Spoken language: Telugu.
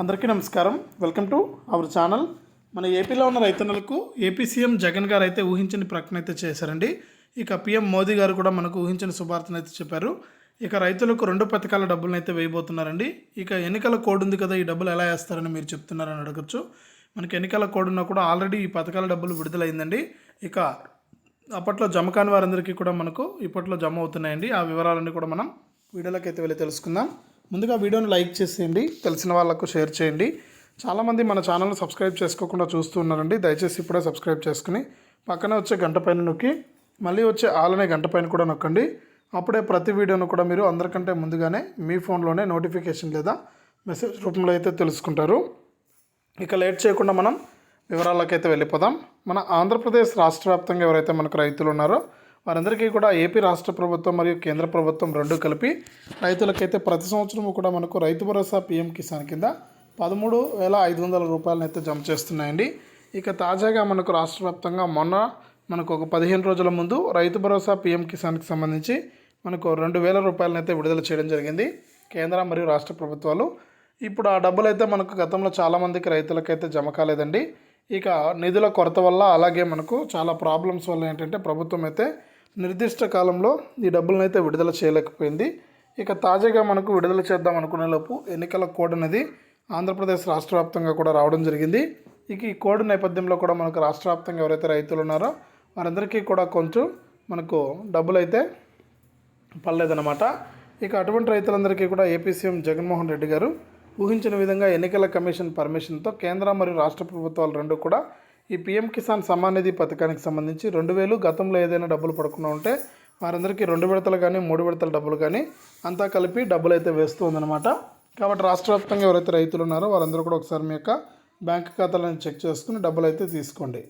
అందరికీ నమస్కారం. Welcome to our channel. మన ఏపీలో ఉన్న రైతన్నలకు ఏపీ సీఎం జగన్ గారు అయితే ఊహించని ప్రకటన అయితే చేశారండి. ఇక పీఎం మోదీ గారు కూడా మనకు ఊహించిన శుభార్తను అయితే చెప్పారు. ఇక రైతులకు రెండు పథకాల డబ్బులను అయితే వేయబోతున్నారండి. ఇక ఎన్నికల కోడ్ ఉంది కదా ఈ డబ్బులు ఎలా వేస్తారని మీరు చెప్తున్నారని అడగచ్చు. మనకి ఎన్నికల కోడ్ ఉన్నా కూడా ఆల్రెడీ ఈ పథకాల డబ్బులు విడుదలైందండి. ఇక అప్పట్లో జమ కాని వారందరికీ కూడా మనకు ఇప్పట్లో జమ అవుతున్నాయండి. ఆ వివరాలన్నీ కూడా మనం వీడియోలోకి అయితే వెళ్ళి తెలుసుకుందాం. ముందుగా వీడియోని లైక్ చేసేయండి తెలిసిన వాళ్ళకు షేర్ చేయండి. చాలామంది మన ఛానల్ని సబ్స్క్రైబ్ చేసుకోకుండా చూస్తూ ఉన్నారండి. దయచేసి ఇప్పుడే సబ్స్క్రైబ్ చేసుకుని పక్కనే వచ్చే గంట పైన నొక్కి మళ్ళీ వచ్చే ఆలనే గంట పైన కూడా నొక్కండి. అప్పుడే ప్రతి వీడియోను కూడా మీరు అందరికంటే ముందుగానే మీ ఫోన్లోనే నోటిఫికేషన్ లేదా మెసేజ్ రూపంలో అయితే తెలుసుకుంటారు. ఇక లేట్ చేయకుండా మనం వివరాలకైతే వెళ్ళిపోదాం. మన ఆంధ్రప్రదేశ్ రాష్ట్ర వ్యాప్తంగా ఎవరైతే మనకు రైతులు ఉన్నారో వారందరికీ కూడా ఏపీ రాష్ట్ర ప్రభుత్వం మరియు కేంద్ర ప్రభుత్వం రెండు కలిపి రైతులకైతే ప్రతి సంవత్సరం కూడా మనకు రైతు భరోసా పీఎం కిసాన్ కింద పదమూడు వేల ఐదు వందల రూపాయలను అయితే జమ చేస్తున్నాయండి. ఇక తాజాగా మనకు రాష్ట్ర వ్యాప్తంగా మొన్న మనకు ఒక పదిహేను రోజుల ముందు రైతు భరోసా పీఎం కిసాన్కి సంబంధించి మనకు రెండు వేల రూపాయలను అయితే విడుదల చేయడం జరిగింది కేంద్ర మరియు రాష్ట్ర ప్రభుత్వాలు. ఇప్పుడు ఆ డబ్బులు అయితే మనకు గతంలో చాలామందికి రైతులకైతే జమ కాలేదండి. ఇక నిధుల కొరత వల్ల అలాగే మనకు చాలా ప్రాబ్లమ్స్ వల్ల ఏంటంటే ప్రభుత్వం అయితే నిర్దిష్ట కాలంలో ఈ డబ్బులను అయితే విడుదల చేయలేకపోయింది. ఇక తాజాగా మనకు విడుదల చేద్దాం అనుకునేలోపు ఎన్నికల కోడ్ అనేది ఆంధ్రప్రదేశ్ రాష్ట్ర వ్యాప్తంగా కూడా రావడం జరిగింది. ఇక ఈ కోడ్ నేపథ్యంలో కూడా మనకు రాష్ట్ర వ్యాప్తంగా ఎవరైతే రైతులు ఉన్నారో వారందరికీ కూడా కొంచెం మనకు డబ్బులు అయితే పడలేదన్నమాట. ఇక అటువంటి రైతులందరికీ కూడా ఏపీ సీఎం జగన్మోహన్ రెడ్డి గారు ఊహించిన విధంగా ఎన్నికల కమిషన్ పర్మిషన్తో కేంద్ర మరియు రాష్ట్ర ప్రభుత్వాలు రెండు కూడా ఈ పీఎం కిసాన్ సమ్మాన్ నిధి పథకానికి సంబంధించి రెండు వేలు గతంలో ఏదైనా డబ్బులు పడకుండా ఉంటే వారందరికీ రెండు విడతలు కానీ మూడు విడతల డబ్బులు కానీ అంతా కలిపి డబ్బులు అయితే వేస్తూ ఉందన్నమాట. కాబట్టి రాష్ట్ర వ్యాప్తంగా ఎవరైతే రైతులు ఉన్నారో వారందరూ కూడా ఒకసారి మీ యొక్క బ్యాంక్ ఖాతాలను చెక్ చేసుకుని డబ్బులు అయితే తీసుకోండి.